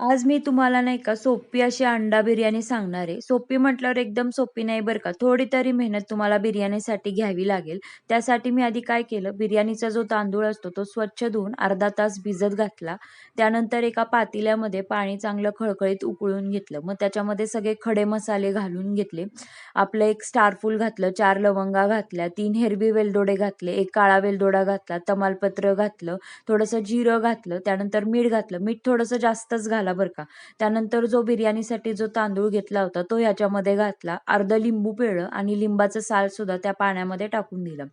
आज मी तुम्हाला नाही का सोपी अशी अंडा बिर्याणी सांगणार आहे. सोपी म्हटल्यावर एकदम सोपी नाही बरं का. थोडी तरी मेहनत तुम्हाला बिर्याणीसाठी घ्यावी लागेल. त्यासाठी मी आधी काय केलं, बिर्याणीचा जो तांदूळ असतो तो स्वच्छ धुवून अर्धा तास भिजत घातला. त्यानंतर एका पातेल्यामध्ये पाणी चांगलं खळखळीत उकळून घेतलं. मग त्याच्यामध्ये सगळे खडे मसाले घालून घेतले. आपलं एक स्टारफूल घातलं, चार लवंगा घातल्या, तीन हिरवी वेलदोडे घातले, एक काळा वेलदोडा घातला, तमालपत्र घातलं, थोडंसं जिरं घातलं, त्यानंतर मीठ घातलं. मीठ थोडंसं जास्तच घाला बरं का. त्यानंतर जो बिर्याणीसाठी जो तांदूळ घेतला होता तो ह्याच्यामध्ये घातला. अर्धं लिंबू पिळलं आणि लिंबाचं साल सुद्धा त्या पाण्यामध्ये टाकून दिलं.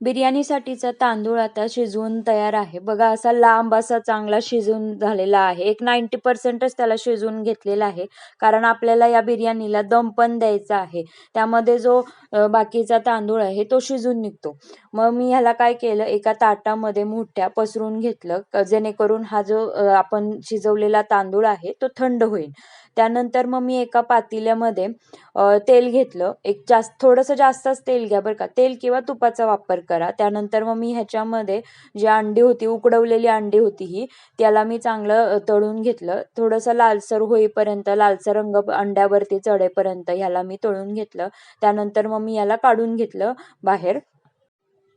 बिर्याणीसाठीचा तांदूळ आता शिजवून तयार आहे. बघा असा लांब असा चांगला शिजून झालेला आहे. एक नाईंटी पर्सेंटच त्याला शिजवून घेतलेला आहे. कारण आपल्याला या बिर्याणीला दम पण द्यायचा आहे. त्यामध्ये जो बाकीचा तांदूळ आहे तो शिजून निघतो. मग मी ह्याला काय केलं एका ताटामध्ये मोठ्या पसरून घेतलं जेणेकरून हा जो आपण शिजवलेला तांदूळ आहे तो थंड होईल. त्यानंतर मग मी एका पातेल्यामध्ये तेल घेतलं. एक जास्त थोडंसं जास्तच तेल घ्या बरं का. तेल किंवा तुपाचा वापर करा. त्यानंतर मग मी ह्याच्यामध्ये जी अंडी होती, उकडवलेली अंडी होती ही, त्याला मी चांगलं तळून घेतलं. थोडंसं लालसर होईपर्यंत, लालसर रंग अंड्यावरती चढेपर्यंत ह्याला मी तळून घेतलं. त्यानंतर मग मी याला काढून घेतलं बाहेर.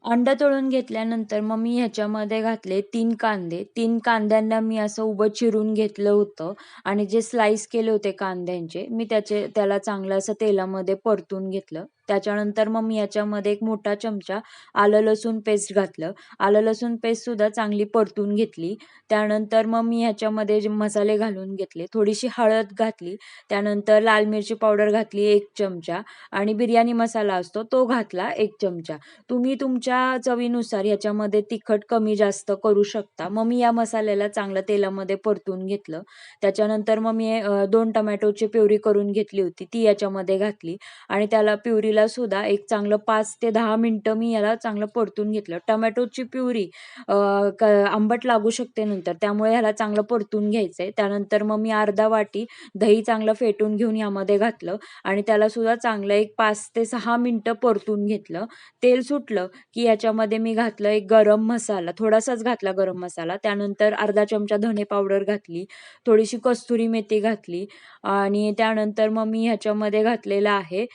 अंडं तळून घेतल्यानंतर मग मी ह्याच्यामध्ये घातले तीन कांदे. तीन कांद्यांना मी असं उभं चिरून घेतलं होतं आणि जे स्लाईस केले होते कांद्यांचे, मी त्याचे त्याला चांगलं असं तेलामध्ये परतून घेतलं. त्याच्यानंतर मग मी याच्यामध्ये एक मोठा चमचा आलं लसूण पेस्ट घातलं. आलं लसूण पेस्टसुद्धा चांगली परतून घेतली. त्यानंतर मग मी ह्याच्यामध्ये जे मसाले घालून घेतले. थोडीशी हळद घातली. त्यानंतर लाल मिरची पावडर घातली एक चमचा आणि बिर्याणी मसाला असतो तो घातला एक चमचा. तुम्ही तुमच्या चवीनुसार ह्याच्यामध्ये तिखट कमी जास्त करू शकता. मग मी या मसाल्याला चांगलं तेलामध्ये परतून घेतलं. त्याच्यानंतर मग मी अ, 2 टोमॅटोची प्युरी करून घेतली होती ती याच्यामध्ये घातली आणि त्याला प्युरीला सुद्धा एक चांगलं पाच ते दहा मिनटं मी याला चांगलं परतून घेतलं. टमॅटोची प्युरी आंबट लागू शकते नंतर त्यामुळे ह्याला चांगलं परतून घ्यायचंय. त्यानंतर मग मी अर्धा वाटी दही चांगलं फेटून घेऊन यामध्ये घातलं आणि त्याला सुद्धा चांगलं एक पाच ते सहा मिनटं परतून घेतलं. तेल सुटलं की याच्यामध्ये मी घातलं एक गरम मसाला, थोडासाच घातला गरम मसाला. त्यानंतर अर्धा चमचा धने पावडर घातली, थोडीशी कस्तुरी मेथी घातली आणि त्यानंतर मग मी ह्याच्यामध्ये घातलेलं आहे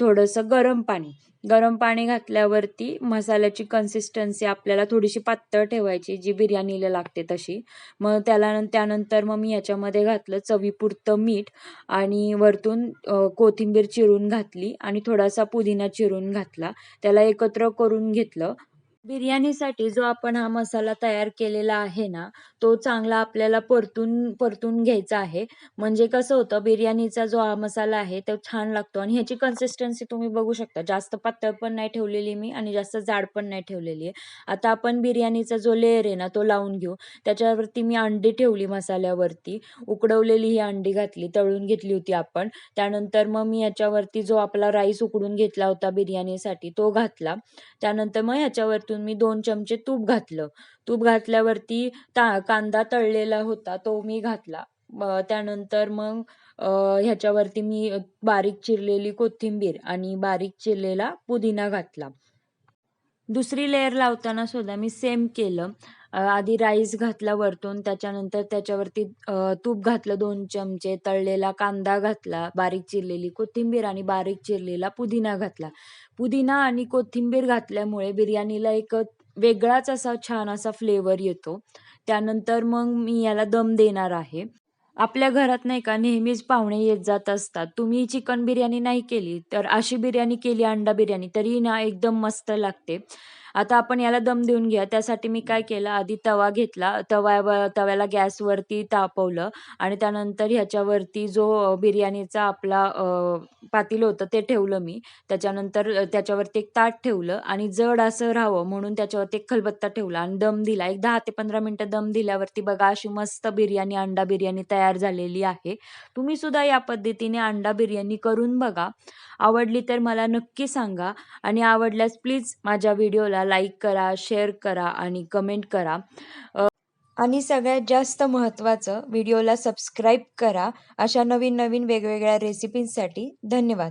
थोडंसं थोडंसं गरम पाणी. गरम पाणी घातल्यावरती मसाल्याची कन्सिस्टन्सी आपल्याला थोडीशी पातळ ठेवायची, जी बिर्याणीला लागते तशी. मग त्याला त्यानंतर मग मी याच्यामध्ये घातलं चवीपुरतं मीठ आणि वरतून कोथिंबीर चिरून घातली आणि थोडासा पुदिना चिरून घातला. त्याला एकत्र करून घेतलं. बिर्याणीसाठी जो आपण हा मसाला तयार केलेला आहे ना, तो चांगला आपल्याला परतून परतून घ्यायचा आहे. म्हणजे कसं होतं बिर्याणीचा जो हा मसाला आहे तो छान लागतो आणि ह्याची कन्सिस्टन्सी तुम्ही बघू शकता. जास्त पातळ पण नाही ठेवलेली मी आणि जास्त जाड पण नाही ठेवलेली आहे. आता आपण बिर्याणीचा जो लेअर आहे ना तो लावून घेऊ. त्याच्यावरती मी अंडी ठेवली मसाल्यावरती. उकडवलेली ही अंडी घातली, तळून घेतली होती आपण. त्यानंतर मग मी याच्यावरती जो आपला राईस उकडून घेतला होता बिर्याणीसाठी तो घातला. त्यानंतर मग ह्याच्यावरतून मी दोन चमचे तूप घातलं. तूप घातल्यावरती ता कांदा तळलेला होता तो मी घातला. त्यानंतर मग ह्याच्यावरती मी बारीक चिरलेली कोथिंबीर आणि बारीक चिरलेला पुदिना घातला. दुसरी लेयर लावताना सुद्धा मी सेम केलं. आधी राईस घातला वरतून, त्याच्यानंतर त्याच्यावरती तूप घातलं दोन चमचे, तळलेला कांदा घातला, बारीक चिरलेली कोथिंबीर आणि बारीक चिरलेला पुदिना घातला. पुदिना आणि कोथिंबीर घातल्यामुळे बिर्याणीला एक वेगळाच असा छान असा फ्लेवर येतो. त्यानंतर मग मी याला दम देणार आहे. आपल्या घरात नाही का नेहमीच पाहुणे येत जात असतात. तुम्ही चिकन बिर्याणी नाही केली, तर अशी बिर्याणी केली अंडा बिर्याणी तरी ना एकदम मस्त लागते. आता आपण याला दम देऊन घ्या त्यासाठी मी काय केलं आधी तवा घेतला. तव्यावर तव्याला गॅसवरती तापवलं आणि त्यानंतर ह्याच्यावरती जो बिर्याणीचा आपला पातील होतं ते ठेवलं मी. त्याच्यानंतर त्याच्यावरती एक ताट ठेवलं आणि जड असं राहावं म्हणून त्याच्यावरती एक खलबत्ता ठेवला आणि दम दिला. एक दहा ते पंधरा मिनटं दम दिल्यावरती बघा अशी मस्त बिर्याणी, अंडा बिर्याणी तयार झालेली आहे. तुम्ही सुद्धा या पद्धतीने अंडा बिर्याणी करून बघा. आवडली तर मला नक्की सांगा आणि आवडल्यास प्लीज माझ्या व्हिडिओला लाईक करा, शेअर करा आणि कमेंट करा. आणि सगळ्यात जास्त महत्त्वाचं व्हिडिओला सबस्क्राईब करा. अशा नवीन-नवीन वेगवेगळ्या रेसिपींसाठी. धन्यवाद.